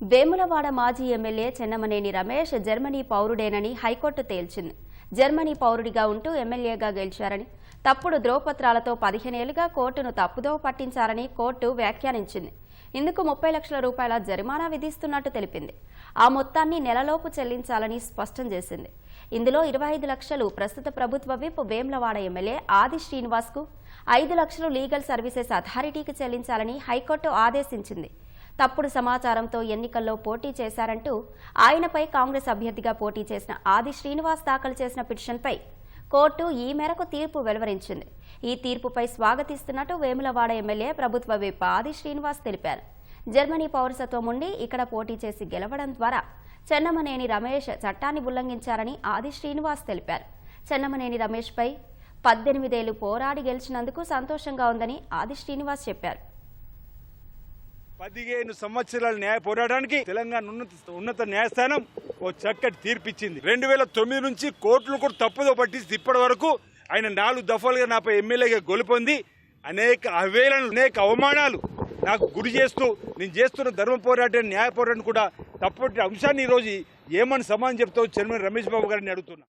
వేములవాడ మాజీ MLA Chennamaneni Ramesh Germany పౌరుడేనని high court తేల్చింది. జర్మనీ పౌరుడిగా ఉంటూ ఎమ్మెల్యేగా గెలిచారని తప్పుడు ధ్రువపత్రాలతో పదిహేనేళ్ళుగా కోర్టును తప్పుదోవ పట్టించారని కోర్టు వ్యాఖ్యానించింది. ఇందుకు ముప్పై లక్షల రూపాయల జరిమానా విధిస్తున్నట్టు తెలిపింది. ఆ మొత్తాన్ని నెలలోపు చెల్లించాలని స్పష్టం చేసింది. ఇందులో ఇరవై ఐదు లక్షలు ప్రస్తుత ప్రభుత్వ విప్ వేములవాడ ఎమ్మెల్యే ఆది శ్రీనివాస్కు ఐదు లక్షలు లీగల్ సర్వీసెస్ అథారిటీకి చెల్లించాలని హైకోర్టు ఆదేశించింది. తప్పుడు సమాచారంతో ఎన్నికల్లో పోటీ చేశారంటూ ఆయనపై కాంగ్రెస్ అభ్యర్థిగా పోటీ చేసిన ఆది శ్రీనివాస్ దాఖలు చేసిన పిటిషన్పై కోర్టు ఈ మేరకు తీర్పు వెలువరించింది. ఈ తీర్పుపై స్వాగతిస్తున్నట్టు వేములవాడ ఎమ్మెల్యే ప్రభుత్వ విప్ ఆది శ్రీనివాస్ తెలిపారు. జర్మనీ పౌరసత్వం ఉండి ఇక్కడ పోటీ చేసి గెలవడం ద్వారా చెన్నమనేని రమేష్ చట్టాన్ని ఉల్లంఘించారని ఆది శ్రీనివాస్ తెలిపారు. చెన్నమనేని రమేష్పై పద్దెనిమిదేళ్ళు పోరాడి గెలిచినందుకు సంతోషంగా ఉందని ఆది శ్రీనివాస్ చెప్పారు. పదిహేను సంవత్సరాల న్యాయ పోరాటానికి తెలంగాణ ఉన్నత ఉన్నత న్యాయస్థానం ఓ చక్కటి తీర్పిచ్చింది. రెండు వేల తొమ్మిది నుంచి కోర్టులు కూడా తప్పుదో పట్టించి ఇప్పటి వరకు ఆయన నాలుగు దఫాలుగా నాపై ఎమ్మెల్యేగా గొలుపొంది. అనేక అవేళనలు అనేక అవమానాలు నాకు గురి చేస్తూ నేను చేస్తున్న ధర్మ పోరాటం న్యాయ పోరాటం కూడా తప్పటి అంశాన్ని ఈరోజు ఏమని సమానం చెప్తావు చైర్మన్ రమేష్ బాబు గారిని అడుగుతున్నా.